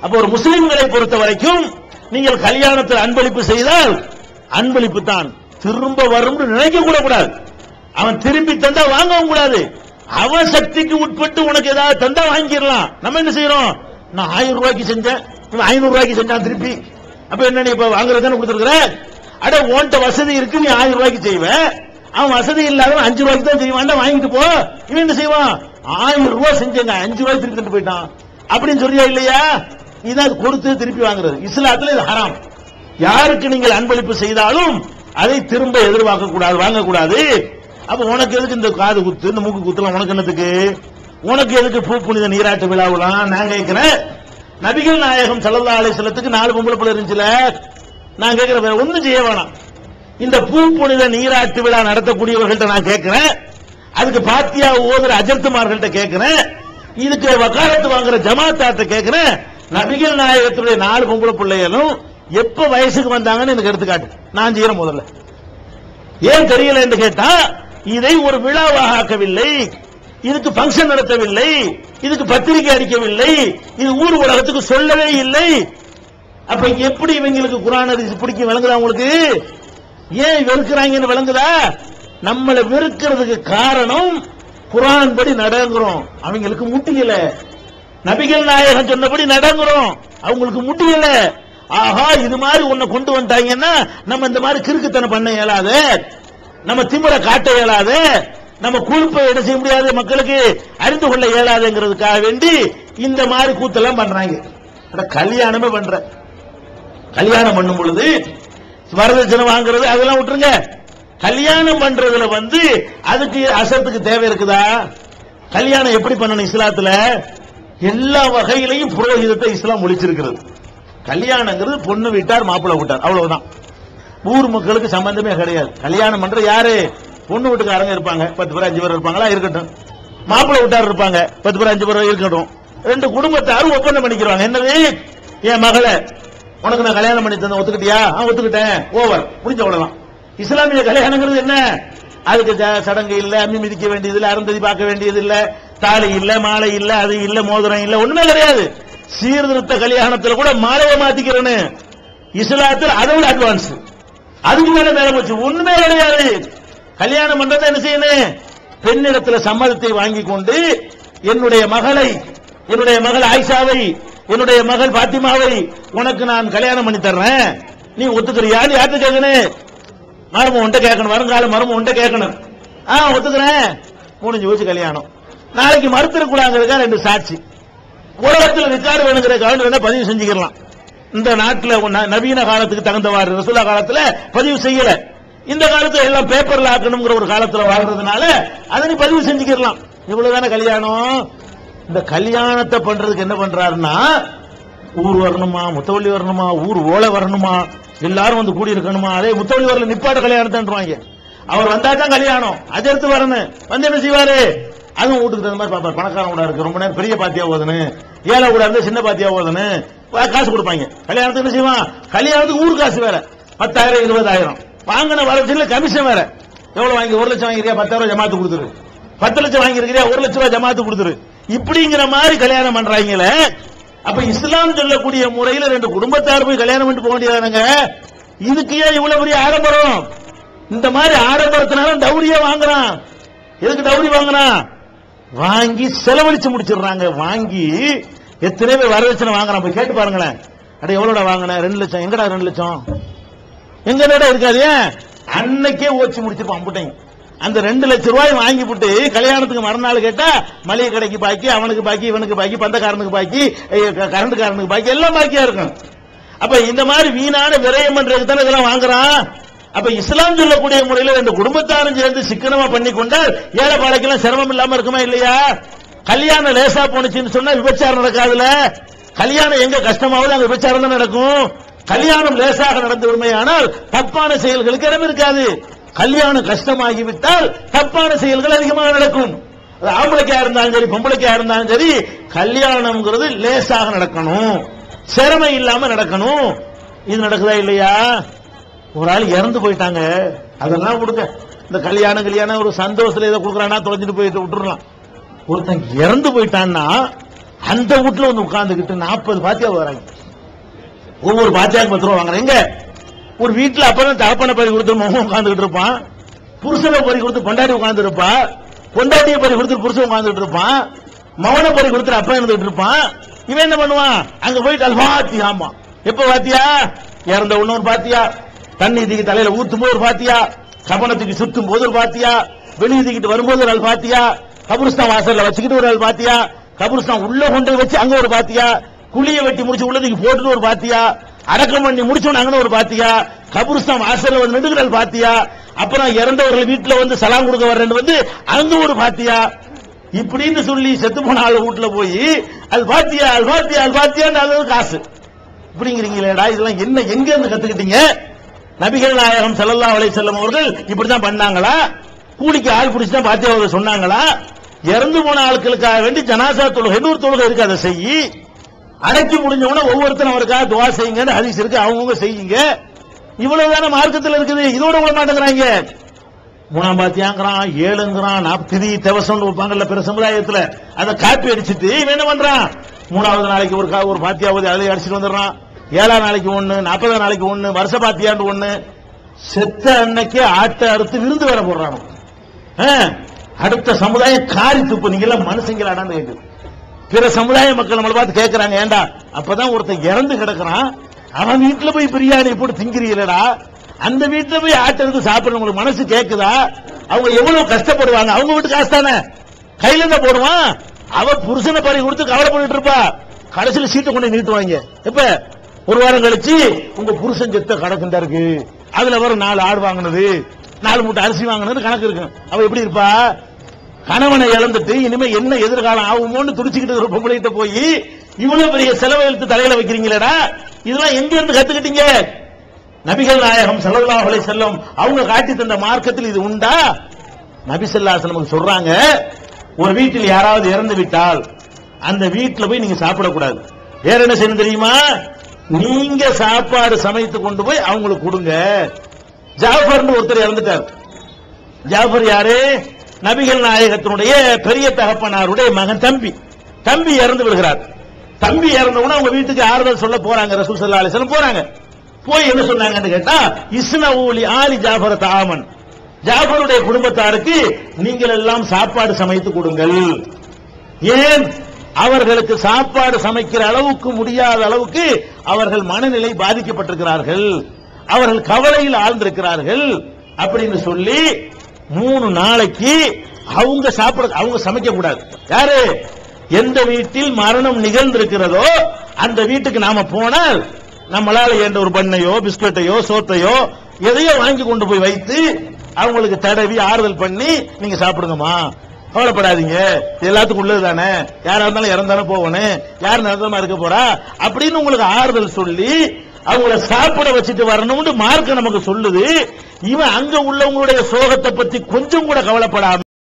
அப்ப ஒரு முஸ்லிம்களை பொறுத்த வரைக்கும் நீங்கள் கல்யாணத்தில் அன்பளிப்பு செய்தால் அன்பளிப்பு தான். திரும்ப வரும்னு நினைக்க கூட கூடாது. அவன் திரும்பி தந்தா வாங்கவும் கூடாது. அவன் சக்திக்கு உட்பட்டு உனக்கு ஏதாவது தந்தா வாங்கிடலாம். நம்ம என்ன செய்யறோம்? நான் ஆயிரம் ரூபாய்க்கு செஞ்சேன். ஐநூறு ரூபாய்க்கு செஞ்சான் திருப்பி. அப்ப என்ன நீ இப்ப வாங்குறதுன்னு கொடுத்துருக்குற? அட உன்கிட்ட வசதி இருக்கு நீ ஆயிரம் ரூபாய்க்கு செய்வ. அவன் வசதி இல்லாதவன் அஞ்சு ரூபாய்க்கு தான் செய்வான். வாங்கிட்டு போ. இவன் என்ன செய்வான்? ஆயிரம் ரூபாய் செஞ்சேங்க. அஞ்சு ரூபாய் திருப்பி போயிட்டான். அப்படின்னு சொல்றியா இல்லையா? இதை அது கொடுத்து திருப்பி வாங்குறது. இஸ்லாத்துல இது ஹராம். யாருக்கு நீங்கள் அன்பளிப்பு செய்தாலும் அதை திரும்ப எதிர்பார்க்க கூடாது வாங்கக்கூடாது. அப்ப உனக்கு எதுக்கு இந்த காது குத்து இந்த மூக்கு குத்துலாம்? உனக்கு என்னத்துக்கு? உனக்கு எதுக்கு பூ புனித நீராட்டு விழாவெல்லாம் நான் கேட்கிறேன்? நபிகள் நாயகம் ஸல்லல்லாஹு அலைஹி நாலு பொம்பளை பிள்ளை இருந்துச்சுல? நான் கேட்கிறேன் வேற செய்ய வேணாம். இந்த பூ புனித நீராட்டு விழா நடத்தக்கூடியவர்கள்ட்ட நான் கேட்கிறேன். அதுக்கு பாத்தியா ஓதுற அஜர்த்துமார்கள்ட்ட கேட்கிறேன். இதுக்கு வக்காலத்து வாங்குற ஜமாத்தாட்ட கேட்கிறேன். நபிகள் நாயகத்துடைய நாலு பொம்பளை பிள்ளைகளும் எப்ப வயசுக்கு வந்தாங்கன்னு எனக்கு எடுத்துக்காட்டு. நான் செய்யறேன் முதல்ல. ஏன் தெரியல என்று கேட்டா இதை ஒரு விழாவாக ஆக்கவில்லை. இதுக்கு ஃபங்க்ஷன் நடத்தவில்லை. இதுக்கு பத்திரிகை அடிக்கவில்லை. இது ஊர் உலகத்துக்கு சொல்லவே இல்லை. அப்ப எப்படி இவங்களுக்கு குரான் ஹதீஸ் பிடிக்கும் விளங்குதா உங்களுக்கு? ஏன் வெறுக்கிறாங்கன்னு விளங்குதா? நம்மளை வெறுக்கிறதுக்கு காரணம் குரான் படி நடங்குறோம். அவங்களுக்கு முட்டிக்கல. நபிகள் நாயகம் சொன்னபடி நடங்குறோம். அவங்களுக்கு முடியல ஆஹா இது மாதிரி உன்னை கொண்டு வந்துட்டாங்கன்னா நம்ம இந்த மாதிரி கிறுக்குத்தனை பண்ண இயலாது. நம்ம திமுறை காட்ட இயலாது. நம்ம குழுப்பை என்ன செய்ய முடியாது? மக்களுக்கு அறிந்து கொள்ள இயலாதுங்கிறதுக்காக வேண்டி இந்த மாதிரி கூத்தெல்லாம் பண்றாங்க. கல்யாணமே பண்ற. கல்யாணம் பண்ணும் பொழுது வரதட்சணை வாங்குறது அதெல்லாம் விட்டுருங்க. கல்யாணம் பண்றதுல வந்து அதுக்கு அசத்துக்கு தேவை இருக்குதா? கல்யாணம் எப்படி பண்ணணும் இஸ்லாத்துல? எல்லா வகையிலையும் புரோகிதத்தை இஸ்லாம் ஒழிச்சிருக்கிறது. கல்யாணங்கிறது பொண்ணு வீட்டார் மாப்பிள்ளை வீட்டார் அவ்வளவுதான். ஊர் மக்களுக்கு சம்பந்தமே கிடையாது. கல்யாணம் பண்ற யாரு? பொண்ணு வீட்டுக்காரங்க இருப்பாங்க. பத்து பேர் அஞ்சு பேர் இருப்பாங்களா? இருக்கட்டும். மாப்பிள்ளை வீட்டார் இருப்பாங்க. பத்து பேர் அஞ்சு பேர் இருக்கட்டும். ரெண்டு குடும்பத்தாரும் ஒப்பந்தம் பண்ணிக்கிறாங்க. என்னது என் மகளை? உனக்கு நான் கல்யாணம் பண்ணி தந்தேன் ஒத்துக்கிட்டியா? ஒத்துக்கிட்டேன். ஓவர் முடிஞ்ச அவ்வளவுதான். இஸ்லாமிய கல்யாணங்கிறது என்ன? அதுக்கு சடங்கு இல்ல அம்மி மிதிக்க வேண்டியது இல்ல அருந்ததி பார்க்க வேண்டியது இல்ல தாலி இல்ல மாலை இல்ல அது இல்ல மோதிரம் இல்ல ஒண்ணுமே கிடையாது. சீர்திருத்த கல்யாணத்துல கூட மாலையை மாத்திக்கிறேன்னு. இஸ்லாத்தில் அதை விட அட்வான்ஸ் அதுக்கு மேல மேல போச்சு. ஒண்ணுமே கிடையாது. கல்யாணம் பண்றதை என்ன செய்யணும்? பெண்ணிடத்துல சம்மதத்தை வாங்கி கொண்டு என்னுடைய மகளை என்னுடைய மகள் ஆயிஷாவை என்னுடைய மகள் பாத்திமாவை உனக்கு நான் கல்யாணம் பண்ணி தர்றேன். நீ ஒத்துக்கிறியான்னு யார்கிட்ட கேட்கணும்? மரும உண்ட கேட்கணும். வருங்கால மரும உண்ட கேட்கணும். ஆ ஒத்துக்கிறேன். முடிஞ்சு வச்சு கல்யாணம். நாளைக்கு மறுத்திருக்கூடாங்கிறதுக்காக ரெண்டு சாட்சி. உலகத்தில் வேணுங்கிற வேணுங்கிறதுக்காக வேணா பதிவு செஞ்சுக்கலாம் இந்த நாட்டில் நவீன காலத்துக்கு தகுந்தவாறு ரசுல்லா காலத்தில் பதிவு செய்யல. இந்த காலத்தில் எல்லாம் பேப்பர்ல ஆக்கணுங்கிற ஒரு காலத்தில் வாழ்றதுனால அதை நீ பதிவு செஞ்சுக்கலாம் இவ்வளவுதானே கல்யாணம்? இந்த கல்யாணத்தை பண்றதுக்கு என்ன பண்றாருன்னா ஊர் வரணுமா முத்தவள்ளி வரணுமா ஊர் ஓலை வரணுமா எல்லாரும் வந்து கூடி இருக்கணுமா அதே முத்தவள்ளி வரல நிப்பாட்ட கல்யாணத்தான்றாங்க அவர் வந்தா தான் கல்யாணம் அஜர்த்து வரணும். வந்து என்ன செய்வாரு? அதுவும் வீட்டுக்கு தகுந்த மாதிரி பார்ப்பார். பணக்காரன் கூட இருக்கு. ரொம்ப நேரம் பெரிய பாத்தியா ஓதுன்னு ஏழை கூட இருந்தா சின்ன பாத்தியா ஓதுன்னு காசு கொடுப்பாங்க. கல்யாணத்துக்கு என்ன செய்வான்? கல்யாணத்துக்கு ஊர் காசு வேற. பத்தாயிரம் இருபதாயிரம். வாங்கின வரட்சில கமிஷன் வேற. எவ்வளவு வாங்கி ஒரு லட்சம் வாங்கிருக்கியா பத்தாயிரம் ஜமாத்து கொடுத்துரு. பத்து லட்சம் வாங்கிருக்கியா ஒரு லட்சம் ரூபாய் ஜமாத்து கொடுத்துரு. இப்படிங்கிற மாதிரி கல்யாணம் பண்றாங்களே அப்ப இஸ்லாம் சொல்லக்கூடிய முறையில் ரெண்டு குடும்பத்தார் போய் கல்யாணம் பண்ணிட்டு போக வேண்டியதானுங்க? இதுக்கு ஏன் இவ்வளவு பெரிய ஆடம்பரம்? இந்த மாதிரி ஆடம்பரத்தினால டவுரியா வாங்குறான். எதுக்கு டவுரி வாங்குறான் வாங்கி செலவழிச்சு முடிச்சிடுறாங்க. வாங்கி எத்தனை பேர் வரதட்சணை வாங்குறான். போய் கேட்டு பாருங்களேன். அட எவ்வளோட வாங்கின? ரெண்டு லட்சம். எங்கடா ரெண்டு லட்சம்? எங்க நேரம் இருக்காது ஏன்? அன்னைக்கே ஓச்சு முடிச்சிருப்பான் அம்புட்டையும். அந்த ரெண்டு லட்சம் ரூபாய் வாங்கி விட்டு கல்யாணத்துக்கு மறுநாள் கேட்டா மளிகை கடைக்கு பாக்கி அவனுக்கு பாக்கி இவனுக்கு பாக்கி பந்தக்காரனுக்கு பாக்கி ஐயோ, க- கரண்ட்காரனுக்கு பாக்கி எல்லாம் பாக்கியா இருக்கும். அப்ப இந்த மாதிரி வீணான விரயம் பண்றதுக்கு தானே இதெல்லாம் வாங்குறான்? அப்ப இஸ்லாம் சொல்லக்கூடிய முறையில் ரெண்டு குடும்பத்தாரும் சேர்ந்து சிக்கனமா பண்ணி கொண்டால் ஏழை பாலைக்கெல்லாம் சிரமம் இல்லாம இருக்குமா இல்லையா? கல்யாணம் லேசா போனுச்சுன்னு சொன்னா விபச்சாரம் நடக்காதுல? கல்யாணம் எங்க கஷ்டமாவது அங்க விபச்சாரம் தான் நடக்கும். கல்யாணம் லேசாக நடந்து விடுமையானால் தப்பான செயல்களுக்கு இடம் இருக்காது. கல்யாணம் கஷ்டமாகிவிட்டால் தப்பான செயல்கள் அதிகமாக நடக்கும். அது ஆம்பளைக்கா இருந்தாலும் சரி பொம்பளைக்கா இருந்தாலும் சரி கல்யாணம்ங்கிறது லேசாக நடக்கணும். சிரமம் இல்லாம நடக்கணும். இது நடக்குதா இல்லையா? ஒரு ஆள் இறந்து போயிட்டாங்க. அதெல்லாம் கொடுங்க. இந்த கல்யாணம் கல்யாணம் ஒரு சந்தோஷத்துல ஏதோ கொடுக்குறானா தொலைஞ்சிட்டு போயிட்டு விட்டுறலாம். ஒருத்தன் இறந்து போயிட்டான்னா அந்த வீட்டுல வந்து உட்காந்துக்கிட்டு நாற்பது பாத்தியா வராங்க. ஒவ்வொரு பாத்தியாக்கு பத்து ரூபா வாங்குறேன் எங்க? ஒரு வீட்டுல அப்பதான் தகப்பனை பறி கொடுத்து மகன் உட்காந்துட்டு இருப்பான். புருஷனை பறி கொடுத்து பொண்டாட்டி உட்கார்ந்து இருப்பா. பொண்டாட்டியை பறி கொடுத்து புருஷன் உட்காந்துட்டு இருப்பான். மகனை பறி கொடுத்து அப்பா இருந்துட்டு இருப்பான். இவன் என்ன பண்ணுவான்? அங்க போயிட்டு அல்வாத்தி ஆமா. எப்ப பாத்தியா? இறந்த உடனே ஒரு பாத்தியா? தண்ணி தூக்கி தலையில ஊத்தும் போது ஒரு பாத்தியா? கபனத்துக்கு சுத்தும் போது ஒரு பாத்தியா? வெளியே தூக்கிட்டு வரும்போது ஒரு ஆள் பாத்தியா? கபுருஸ்தான் வாசல்ல வச்சுக்கிட்டு ஒரு ஆள் பாத்தியா? கபுருஸ்தான் உள்ள கொண்டு வச்சு அங்க ஒரு பாத்தியா? குழிய வெட்டி முடிச்சு உள்ளதுக்கு போட்டுட்டு ஒரு பாத்தியா? அடக்கம் பண்ணி முடிச்சோன்னு ஒரு பாத்தியா? கபுருஸ்தான் வாசல்ல வந்து நெடுகிறாள் பாத்தியா? அப்புறம் இறந்தவர்கள் வீட்டுல வந்து சலாம் கொடுக்க வர்றேன்னு வந்து அங்க ஒரு பாத்தியா? இப்படின்னு சொல்லி செத்து போன ஆள் வீட்டுல போய் அது பாத்தியா அது பாத்தியா அது பாத்தியான்னு அது காசு. இப்படிங்கிறீங்களேடா இதெல்லாம் என்ன எங்க இருந்து கத்துக்கிட்டீங்க? நபிகள் நாயகம் செல்லல்லா வலை செல்லும் அவர்கள் இப்படிதான் பண்ணாங்களா? கூலிக்கு ஆள் பிடிச்சி தான் பாத்தியா அவர்கள் சொன்னாங்களா? இறந்து போன ஆட்களுக்காக வேண்டி ஜனாசா தொழுகை ஒரு தொழுகை இருக்கு அதை செய்யி. அடக்கி முடிஞ்ச உடனே ஒவ்வொருத்தரும் அவருக்காக துவா செய்யுங்கன்னு ஹரிஸ் இருக்கு. அவங்கவுங்க செய்யுங்க. இவ்வளவுதான மார்க்கத்தில் இருக்குது. இதோட விட மாட்டேங்கிறாங்க. மூணாம் பாத்தியாங்கிறான் ஏழுங்கிறான் திதி தவசம் வைப்பாங்கல்ல பிற சமுதாயத்துல. அதை காப்பி அடிச்சுட்டு இவன் என்ன பண்றான்? மூணாவது நாளைக்கு ஒரு கா- ஒரு பாத்தியாவது அதில் அடிச்சுட்டு வந்துடுறான். ஏழாம் நாளைக்கு ஒண்ணு நாற்பதாம் நாளைக்கு ஒண்ணு வருஷ பாத்தியாண்டு ஒண்ணு. செத்த அன்னைக்கே ஆட்டை அறுத்து விருந்து வர போடுறான். அடுத்த சமுதாயம் காரி துப்பு நீங்க எல்லாம் மனுஷங்களாடான்னு கேட்குது பிற சமுதாய மக்கள் நம்மளை பார்த்து கேட்கறாங்க ஏண்டா? அப்பதான் ஒருத்தன் இறந்து கிடக்குறான். அவன் வீட்டுல போய் பிரியாணி போட்டு திங்கிறீங்களடா? அந்த வீட்டுல போய் ஆட்டை எடுத்து சாப்பிடுற உங்களுக்கு மனசு கேக்குதா? அவங்க எவ்வளவு கஷ்டப்படுவாங்க? அவங்க வீட்டு காசு தானே கையில இருந்தா போடுவான். அவ புருஷனை பறி கொடுத்து கவலை பண்ணிட்டு இருப்பா. கடைசியில சீட்டை கொண்டு நீட்டுவாங்க இப்ப ஒரு வாரம் கழிச்சு உங்க புருஷன் செத்த கணக்கு இருக்கு. அதுல வரும் நாலு ஆடு வாங்கினது நாலு மூட்டை அரிசி வாங்கினது கணக்கு இருக்கு. அவ எப்படி இருப்பா? கணவனை இழந்துட்டு இனிமே என்ன எதிர்காலம் ஆகுமோன்னு துடிச்சுக்கிட்டு ஒரு பொம்பளைகிட்ட போய் இவ்வளவு பெரிய செலவை எடுத்து தலையில வைக்கிறீங்களேடா? இதெல்லாம் எங்க இருந்து கத்துக்கிட்டீங்க? நபிகள் நாயகம் செலவுலாவலை செல்லும் அவங்க காட்டி தந்த மார்க்கத்தில் இது உண்டா? நபி நமக்கு சொல்றாங்க ஒரு வீட்டில் யாராவது இறந்து விட்டால் அந்த வீட்டில் போய் நீங்க சாப்பிடக்கூடாது. வேற என்ன செய்யணும் தெரியுமா? நீங்க சாப்பாடு சமைத்து கொண்டு போய் அவங்களுக்கு கொடுங்க. ஜாஃபர்னு ஒருத்தர் இறந்துட்டார். ஜாஃபர் யாரு? நபிகள் நாயகத்தினுடைய பெரிய தகப்பனாருடைய மகன் தம்பி. தம்பி இறந்து விடுகிறார். தம்பி இறந்தவுடன் அவங்க வீட்டுக்கு ஆறுதல் சொல்ல போறாங்க ரசூல் சல்லா அலிஸ்லம் போறாங்க. போய் என்ன சொன்னாங்கன்னு கேட்டா இஸ்னஊலி ஆலி ஜாஃபர் தாமன். ஜாஃபருடைய குடும்பத்தாருக்கு நீங்கள் எல்லாம் சாப்பாடு சமைத்து கொடுங்கள். ஏன்? அவர்களுக்கு சாப்பாடு சமைக்கிற அளவுக்கு முடியாத அளவுக்கு அவர்கள் மனநிலை பாதிக்கப்பட்டிருக்கிறார்கள். அவர்கள் கவலையில் ஆழ்ந்திருக்கிறார்கள் அப்படின்னு சொல்லி மூணு நாளைக்கு அவங்க சாப்பிட அவங்க சமைக்க கூடாது. யாரு? எந்த வீட்டில் மரணம் நிகழ்ந்திருக்கிறதோ அந்த வீட்டுக்கு நாம போனால் நம்மளால என்ற ஒரு பண்ணையோ பிஸ்கட்டையோ சோத்தையோ எதையோ வாங்கி கொண்டு போய் வைத்து அவங்களுக்கு தடவி ஆறுதல் பண்ணி நீங்க சாப்பிடுங்கம்மா. கவலைப்படாதீங்க. இது எல்லாத்துக்கும் உள்ளது தானே. யாரா இருந்தாலும் இறந்தானே போகணும். யார் நிரந்தரமா இருக்க போறா? அப்படின்னு உங்களுக்கு ஆறுதல் சொல்லி அவங்கள சாப்பிட வச்சுட்டு வரணும்னு மார்க்க நமக்கு சொல்லுது. இவன் அங்க உள்ளவங்களுடைய சோகத்தை பத்தி கொஞ்சம் கூட கவலைப்படாம